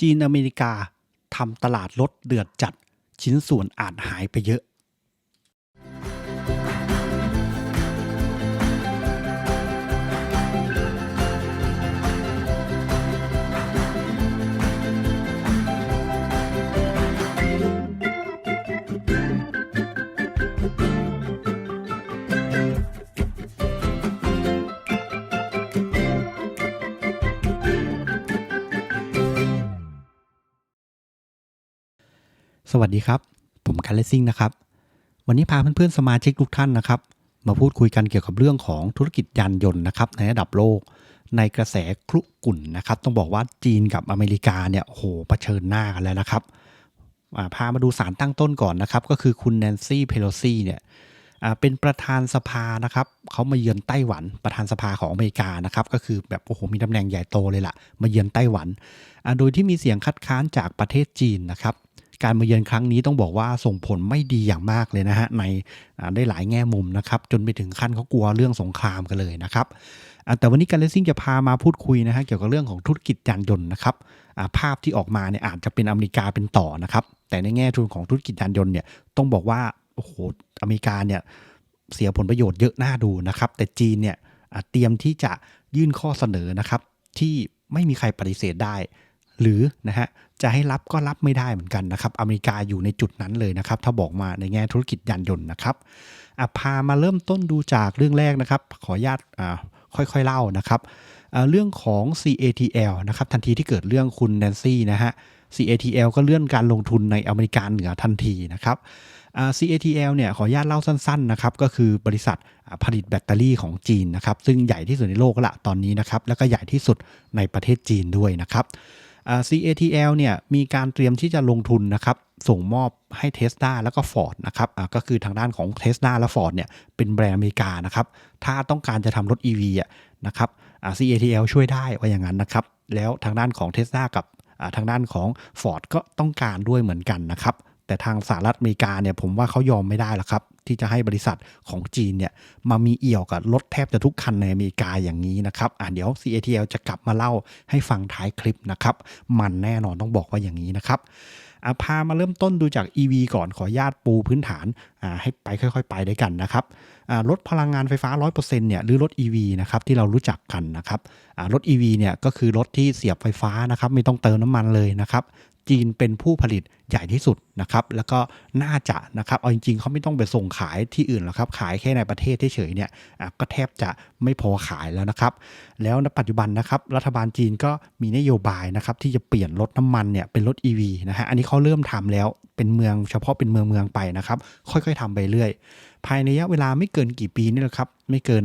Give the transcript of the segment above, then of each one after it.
จีนอเมริกาทำตลาดรถเดือดจัด ชิ้นส่วนอาจหายไปเยอะ สวัสดีครับ ผมคันเลซิ่งนะครับ วันนี้พาเพื่อนๆสมาชิกทุกท่านนะครับ มาพูดคุยกันเกี่ยวกับเรื่องของธุรกิจยานยนต์นะครับในระดับโลก ในกระแสครุกุ่นนะครับ ต้องบอกว่าจีนกับอเมริกาเนี่ยโหเผชิญหน้ากันแล้วนะครับาพามาดูสารตั้งต้นก่อนนะครับ ก็คือคุณแนนซี่เพโลซีเนี่ยเป็นประธานสภานะครับเขามาเยือนไต้หวัน ประธานสภาของอเมริกานะครับก็คือแบบโอ้โหมีตำแหน่งใหญ่โตเลยล่ะ มาเยือนไต้หวัน โดยที่มีเสียงคัดค้านจากประเทศจีนนะครับ การมาเยือนครั้งนี้ต้องบอกว่าส่งผลไม่ดีอย่างมากเลยนะฮะในได้หลายแง่มุมนะครับ จนไปถึงขั้นเขากลัวเรื่องสงครามกันเลยนะครับแต่วันนี้การเลสซิ่งจะพามาพูดคุยนะฮะเกี่ยวกับเรื่องของธุรกิจยานยนต์นะครับภาพที่ออกมาเนี่ยอาจจะเป็นอเมริกาเป็นต่อนะครับแต่ในแง่ทุนของธุรกิจยานยนต์เนี่ยต้องบอกว่าโอ้โหอเมริกาเนี่ยเสียผลประโยชน์เยอะน่าดูนะครับ แต่จีนเนี่ยเตรียมที่จะยื่นข้อเสนอนะครับที่ไม่มีใครปฏิเสธได้ หรือนะฮะ จะให้รับก็รับไม่ได้เหมือนกันนะครับ อเมริกาอยู่ในจุดนั้นเลยนะครับ ถ้าบอกมาในแง่ธุรกิจยานยนต์นะครับอะพามาเริ่มต้นดูจากเรื่องแรกนะครับ ขออนุญาตอ่าค่อยๆเล่านะครับเรื่องของ CATL นะครับทันทีที่เกิดเรื่องคุณแนนซี่นะฮะ CATL ก็เลื่อนการลงทุนในอเมริกาเหนือทันทีนะครับ CATL เนี่ยขออนุญาตเล่าสั้นๆนะครับก็คือบริษัทผลิตแบตเตอรี่ของจีนนะครับซึ่งใหญ่ที่สุดในโลกละตอนนี้นะครับแล้วก็ใหญ่ที่สุดในประเทศจีนด้วยนะครับ CATL เนี่ยมีการเตรียมที่จะลงทุนนะครับส่งมอบให้ Tesla แล้วก็ Ford นะครับก็คือทางด้านของ Tesla และ Ford เนี่ยเป็นแบรนด์อเมริกานะครับถ้าต้องการจะทำรถ EV อะนะครับ CATL ช่วยได้ว่าอย่างนั้นนะครับแล้วทางด้านของ Tesla กับทางด้านของ Ford ก็ต้องการด้วยเหมือนกันนะครับแต่ทางสหรัฐอเมริกาเนี่ยผมว่าเขายอมไม่ได้หรอกครับ ที่จะให้บริษัทของจีนเนี่ยมามีเอี่ยวกับรถแทบจะทุกคันในอเมริกาอย่างนี้นะครับอ่าเดี๋ยว CATL จะกลับมาเล่าให้ฟังท้ายคลิปนะครับมันแน่นอนต้องบอกว่าอย่างนี้นะครับอะพามาเริ่มต้นดูจาก EV ก่อนขออนุญาตปูพื้นฐานอ่าให้ไปค่อยๆ ไปด้วยกันนะครับอ่ารถพลังงานไฟฟ้า 100%เนี่ยหรือรถ EV นะครับที่เรารู้จักกันนะครับอ่ารถ EV เนี่ยก็คือรถที่เสียบไฟฟ้านะครับไม่ต้องเติมน้ำมันเลยนะครับ จีนเป็นผู้ผลิตใหญ่ที่สุดนะครับแล้วก็น่าจะนะครับเอาจริงๆเขาไม่ต้องไปส่งขายที่อื่นหรอกครับขายแค่ในประเทศเฉยๆเนี่ยก็แทบจะไม่พอขายแล้วนะครับ แล้วในปัจจุบันนะครับรัฐบาลจีนก็มีนโยบายนะครับที่จะเปลี่ยนรถน้ำมันเนี่ยเป็นรถ EV นะฮะอันนี้เขาเริ่มทำแล้วเป็นเมืองเฉพาะเป็นเมืองเมืองไปนะครับ ค่อยๆทำไปเรื่อย ภายในระยะเวลาไม่เกินกี่ปีนี่แหละครับไม่เกิน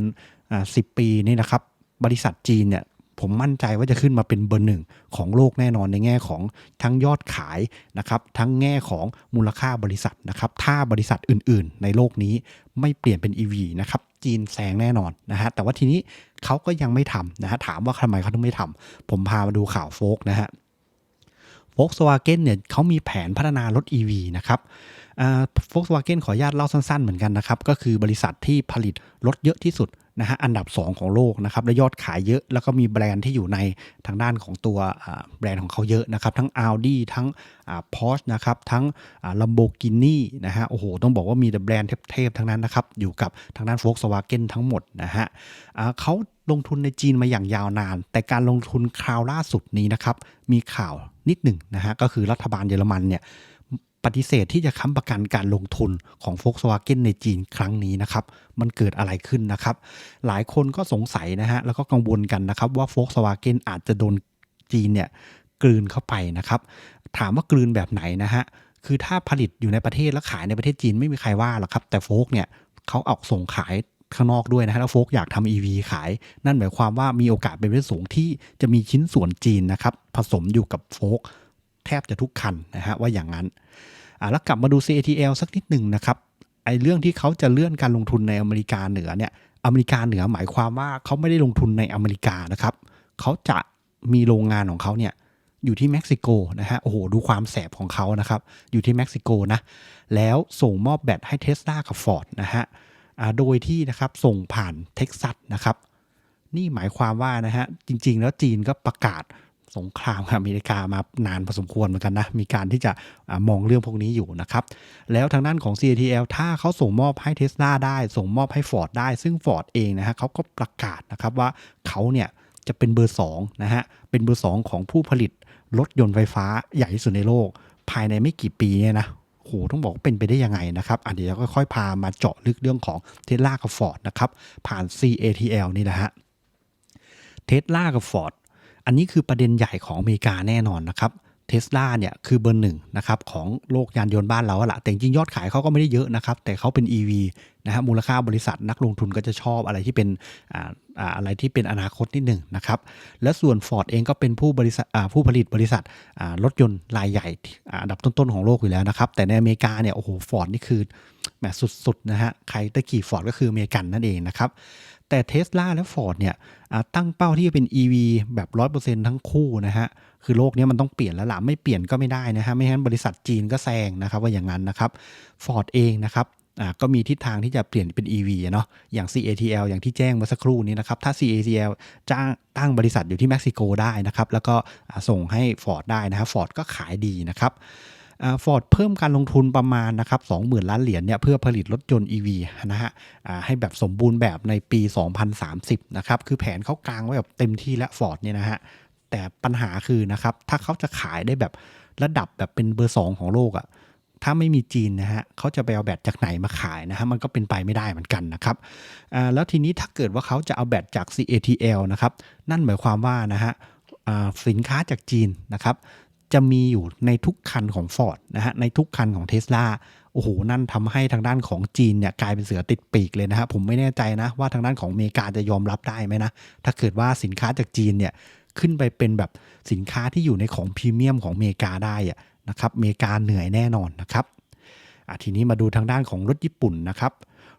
สิปีนี่นะครับบริษัทจีนเนี่ย ผมมั่นใจว่าจะขึ้นมาเป็นเบอร์หนึ่งของโลกแน่นอนในแง่ของทั้งยอดขายนะครับทั้งแง่ของมูลค่าบริษัทนะครับถ้าบริษัทอื่น ๆ ในโลกนี้ไม่เปลี่ยนเป็น EV นะครับจีนแซงแน่นอนนะฮะแต่ว่าทีนี้เขาก็ยังไม่ทำนะฮะถามว่าทำไมเขาถึงไม่ทำผมพามาดูข่าวโฟกนะฮะ Volkswagen เนี่ยเขามีแผนพัฒนารถ EV นะครับโฟกสวาเกนขออนุญาตเล่าสั้นๆเหมือนกันนะครับ ก็คือบริษัทที่ผลิตรถเยอะที่สุด นะฮะอันดับ 2 ของโลกนะครับและยอดขายเยอะ แล้วก็มีแบรนด์ที่อยู่ในทางด้านของตัวแบรนด์ของเขาเยอะนะครับ ทั้ง Audi ทั้งพอ Porsche นะครับ ทั้งลัมโบกินี่นะฮะโอ้โห ต้องบอกว่ามีแต่แบรนด์เทพๆทั้งนั้นนะครับ อยู่กับทางด้าน Volkswagen ทั้งหมดนะฮะเขาลงทุนในจีนมาอย่างยาวนาน แต่การลงทุนคราวล่าสุดนี้นะครับ มีข่าวนิดหนึ่งนะฮะก็คือรัฐบาลเยอรมันเนี่ย ปฏิเสธที่จะค้ำประกันการลงทุนของ Volkswagen ในจีนครั้งนี้นะครับ มันเกิดอะไรขึ้นนะครับ หลายคนก็สงสัยนะฮะ แล้วก็กังวลกันนะครับว่า Volkswagen อาจจะโดนจีนเนี่ยกลืนเข้าไปนะครับ ถามว่ากลืนแบบไหนนะฮะ คือถ้าผลิตอยู่ในประเทศแล้วขายในประเทศจีนไม่มีใครว่าหรอกครับ แต่โฟกเนี่ยเขาออกส่งขายข้างนอกด้วยนะฮะแล้วโฟกอยากทำ EV ขาย นั่นหมายความว่ามีโอกาสเป็นไปได้สูงที่จะมีชิ้นส่วนจีนนะครับผสมอยู่กับโฟก แทบจะทุกคันนะฮะว่าอย่างนั้นแล้วกลับมาดู CATL สักนิดหนึ่งนะครับไอเรื่องที่เขาจะเลื่อนการลงทุนในอเมริกาเหนือเนี่ยอเมริกาเหนือหมายความว่าเขาไม่ได้ลงทุนในอเมริกานะครับเขาจะมีโรงงานของเขาเนี่ยอยู่ที่เม็กซิโกนะฮะโอ้โหดูความแสบของเขานะครับอยู่ที่เม็กซิโกนะแล้วส่งมอบแบตให้เทสลากับฟอร์ดนะฮะโดยที่นะครับส่งผ่านเท็กซัสนะครับนี่หมายความว่านะฮะจริงๆ แล้วจีนก็ประกาศ สงครามกับอเมริกามานานพอสมควรเหมือนกันนะ มีการที่จะอมองเรื่องพวกนี้อยู่นะครับ แล้วทางด้านของ CATL ถ้าเขาส่งมอบให้ Tesla ได้ ส่งมอบให้ Ford ได้ ซึ่ง Ford เองนะฮะเขาก็ประกาศนะครับว่าเขาเนี่ยจะเป็นเบอร์2นะฮะ เป็นเบอร์ 2 ของผู้ผลิตรถยนต์ไฟฟ้าใหญ่ที่สุดในโลก ภายในไม่กี่ปีเนี่ยนะโหต้องบอกเป็นไปได้ยังไงนะครับอะเดี๋ยวค่อยๆพามาเจาะลึกเรื่องของเทสลากับ Ford นะครับผ่าน CATL นี่นะฮะเทสลากับ Ford อัันนี้คือประเด็นใหญ่ของอเมริกาแน่นอนนะครับเทสลาเนี่ยคือเบอร์หนึ่งนะครับของโลกยานยนต์บ้านเราละแต่จริงยอดขายเขาก็ไม่ได้เยอะนะครับ แต่เขาเป็น EV นะฮะมูลค่าบริษัทนักลงทุนก็จะชอบอะไรที่เป็นอ่าอ่าอะไรที่เป็นอนาคตนิดหนึ่งนะครับและส่วน Ford เองก็เป็นผู้บริษัทอ่าผู้ผลิตบริษัทอ่ารถยนต์รายใหญ่อ่าอันดับต้นๆของโลกอยู่แล้วนะครับแต่ในอเมริกาเนี่ยโอ้โหฟอร์ดนี่คือ แหมสุดๆนะฮะใครตะขี่ฟอร์ดก็คืออเมริกันนั่นเองนะครับ แต่เท s l a และ Ford เนี่ยตั้งเป้าที่จะเป็น EV แบบ 100%ทั้งคู่นะฮะคือโลกนี้มันต้องเปลี่ยนแล้วล่ะไม่เปลี่ยนก็ไม่ได้นะฮะไม่งั้นบริษัทจีนก็แซงนะครับว่าอย่างนั้นนะครับ Ford เองนะครับก็มีทิศทางที่จะเปลี่ยนเป็น EV เนาะอย่าง CATL อย่างที่แจ้งเมื่อสักครู่นี้นะครับ ถ้า CATL จ้างตั้งบริษัทอยู่ที่เม็กซิโกได้นะครับ แล้วก็ส่งให้ Ford ได้นะครับ Ford ก็ขายดีนะครับ ฟอร์ดเพิ่มการลงทุนประมาณนะครับ20,000 ล้านเหรียญเนี่ยเพื่อผลิตรถยนต์ EV นะฮะให้แบบสมบูรณ์แบบในปี 2030 นะครับคือแผนเขากลางไว้แบบเต็มที่และฟอร์ดเนี่ยนะฮะแต่ปัญหาคือนะครับถ้าเขาจะขายได้แบบระดับแบบเป็นเบอร์ 2 ของโลกอะ่ะถ้าไม่มีจีนนะฮะเขาจะไปเอาแบตจากไหนมาขายนะฮะมันก็เป็นไปไม่ได้เหมือนกันนะครับแล้วทีนี้ถ้าเกิดว่าเขาจะเอาแบตจาก CATL นะครับนั่นหมายความว่านะฮะสินค้าจากจีนนะครับ จะมีอยู่ในทุกคันของ Ford นะฮะในทุกคันของ Tesla โอ้โห นั่นทำให้ทางด้านของจีนเนี่ยกลายเป็นเสือติดปีกเลยนะฮะผมไม่แน่ใจนะว่าทางด้านของอเมริกาจะยอมรับได้ไหมนะ ถ้าเกิดว่าสินค้าจากจีนเนี่ยขึ้นไปเป็นแบบสินค้าที่อยู่ในของพรีเมียมของอเมริกาได้อะนะครับอเมริกาเหนื่อยแน่นอนนะครับทีนี้มาดูทางด้านของรถญี่ปุ่นนะครับ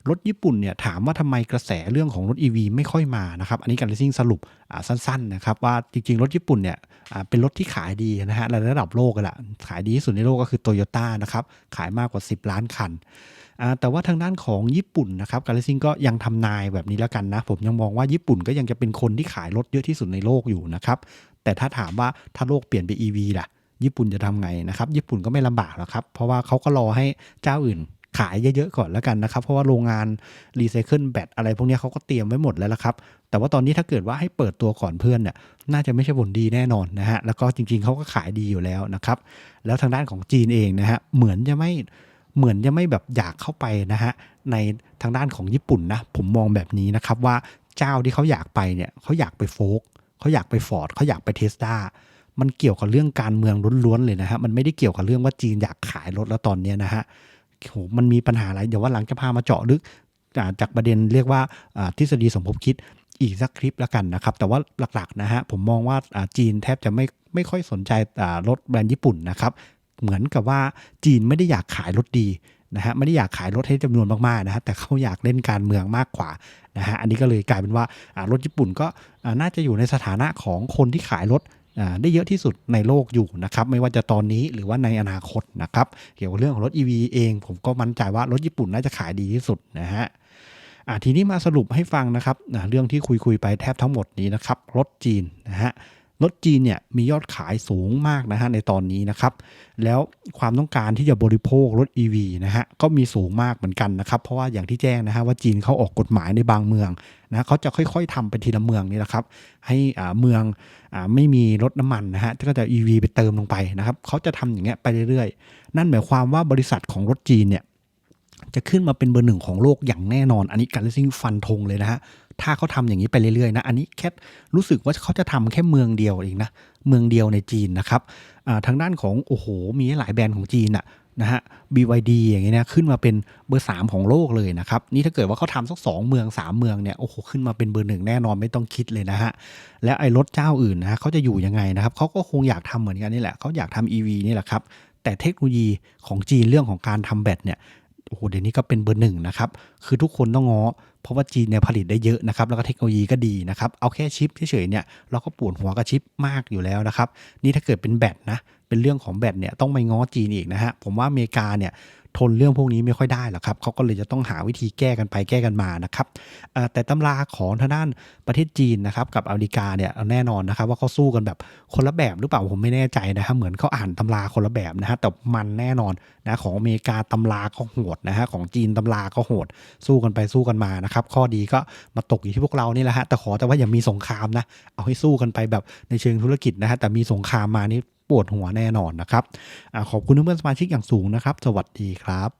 รถญี่ปุ่นเนี่ยถามว่าทำไมกระแสเรื่องของรถ EV ไม่ค่อยมานะครับ อันนี้การเลซิ่งสรุปสั้นๆนะครับว่าจริงๆ รถญี่ปุ่นเนี่ยเป็นรถที่ขายดีนะฮะระดับโลกกันแหละขายดีที่สุดในโลกก็คือโตโยต้านะครับขายมากกว่า 10 ล้านคันแต่ว่าทางด้านของญี่ปุ่นนะครับการเลซิ่งก็ยังทำนายแบบนี้แล้วกันนะ ผมยังมองว่าญี่ปุ่นก็ยังจะเป็นคนที่ขายรถเยอะที่สุดในโลกอยู่นะครับแต่ถ้าถามว่าถ้าโลกเปลี่ยนไป EV ล่ะญี่ปุ่นจะทำไงนะครับ ญี่ปุ่นก็ไม่ลำบากหรอกครับ เพราะว่าเขาก็รอให้เจ้าอื่น ขายเยอะๆก่อนแล้วกันนะครับ เพราะว่าโรงงานรีไซเคิลแบตอะไรพวกนี้เขาก็เตรียมไว้หมดแล้วละครับ แต่ว่าตอนนี้ถ้าเกิดว่าให้เปิดตัวก่อนเพื่อนเนี่ยน่าจะไม่ใช่ผลดีแน่นอนนะฮะแล้วก็จริงๆเขาก็ขายดีอยู่แล้วนะครับ แล้วทางด้านของจีนเองนะฮะเหมือนจะไม่เหมือนจะไม่แบบอยากเข้าไปนะฮะในทางด้านของญี่ปุ่นนะผมมองแบบนี้นะครับว่าเจ้าที่เขาอยากไปเนี่ยเขาอยากไปโฟกเขาอยากไปฟอร์ดเขาอยากไปเทสลามันเกี่ยวกับเรื่องการเมืองล้วนๆเลยนะฮะมันไม่ได้เกี่ยวกับเรื่องว่าจีนอยากขายรถแล้วตอนนี้นะฮะ โหมันมีปัญหาอะไร เดี๋ยวว่าหลังจะพามาเจาะลึกจากประเด็นเรียกว่าทฤษฎีสมคบคิดอีกสักคลิปแล้วกันนะครับ แต่ว่าหลักๆนะฮะผมมองว่าจีนแทบจะไม่ไม่ค่อยสนใจรถแบรนด์ญี่ปุ่นนะครับเหมือนกับว่าจีนไม่ได้อยากขายรถดีนะฮะไม่ได้อยากขายรถให้จำนวนมากๆนะฮะแต่เขาอยากเล่นการเมืองมากกว่านะฮะอันนี้ก็เลยกลายเป็นว่ารถญี่ปุ่นก็น่าจะอยู่ในสถานะของคนที่ขายรถ ได้เยอะที่สุดในโลกอยู่นะครับไม่ว่าจะตอนนี้หรือว่าในอนาคตนะครับเกี่ยวกับเรื่องของรถ EV เอง ผมก็มั่นใจว่ารถญี่ปุ่นน่าจะขายดีที่สุดนะฮะทีนี้มาสรุปให้ฟังนะครับเรื่องที่คุยคุยๆไปแทบทั้งหมดนี้นะครับรถจีนนะฮะ รถจีนเนี่ยมียอดขายสูงมากนะฮะในตอนนี้นะครับ แล้วความต้องการที่จะบริโภครถ EV นะฮะก็มีสูงมากเหมือนกันนะครับเพราะว่าอย่างที่แจ้งนะฮะว่าจีนเขาออกกฎหมายในบางเมืองนะเขาจะค่อยๆทำไปทีละเมืองนี่แหละครับ ให้อ่าเมืองอ่าไม่มีรถน้ำมันนะฮะก็จะ EV ไปเติมลงไปนะครับเขาจะทำอย่างเงี้ยไปเรื่อยๆ นั่นหมายความว่าบริษัทของรถจีนเนี่ยจะขึ้นมาเป็นเบอร์หนึ่งของโลกอย่างแน่นอน อันนี้การเลซิ่งฟันธงเลยนะฮะ ถ้าเขาทำอย่างนี้ไปเรื่อยๆนะอันนี้แค่รู้สึกว่าเขาจะทำแค่เมืองเดียวเองนะเมืองเดียวในจีนนะครับทางด้านของโอ้โหมีหลายแบรนด์ของจีนอะนะฮะ BYD อย่างเงี้ยนะขึ้นมาเป็นเบอร์ 3 ของโลกเลยนะครับ นี่ถ้าเกิดว่าเขาทำสักสองเมือง 3 เมืองเนี่ยโอ้โหขึ้นมาเป็นเบอร์หนึ่งแน่นอนไม่ต้องคิดเลยนะฮะ แล้วไอ้รถเจ้าอื่นนะฮะเขาจะอยู่ยังไงนะครับเขาก็คงอยากทำเหมือนกันนี่แหละเขาอยากทำ EV นี่แหละครับ แต่เทคโนโลยีของจีนเรื่องของการทำแบตเนี่ยโอ้โหเดี๋ยวนี้ก็เป็นเบอร์หนึ่งนะครับ คือทุกคนต้องง้อ เพราะว่าจีนเนี่ยผลิตได้เยอะนะครับแล้วก็เทคโนโลยีก็ดีนะครับเอาแค่ชิปเฉยๆเนี่ยเราก็ปวดหัวกับชิปมากอยู่แล้วนะครับนี่ถ้าเกิดเป็นแบตนะ เป็นเรื่องของแบตเนี่ยต้องไปง้อจีนอีกนะฮะผมว่าอเมริกาเนี่ยทนเรื่องพวกนี้ไม่ค่อยได้หรอกครับเขาก็เลยจะต้องหาวิธีแก้กันไปแก้กันมานะครับแต่ตำราของทางด้านประเทศจีนนะครับกับอเมริกาเนี่ยแน่นอนนะครับว่าเขาสู้กันแบบคนละแบบหรือเปล่าผมไม่แน่ใจนะครับเหมือนเขาอ่านตำราคนละแบบนะฮะแต่มันแน่นอนนะของอเมริกาตำราก็โหดนะฮะของจีนตำราก็โหด สู้กันไปสู้กันมานะครับข้อดีก็มาตกอยู่ที่พวกเรานี่แหละฮะแต่ขอแต่ว่าอย่ามีสงครามนะเอาให้สู้กันไปแบบในเชิงธุรกิจนะฮะแต่มีสงครามมานี่ ปวดหัวแน่นอนนะครับอขอบคุณเพื่อนสมาชิกอย่างสูงนะครับ สวัสดีครับ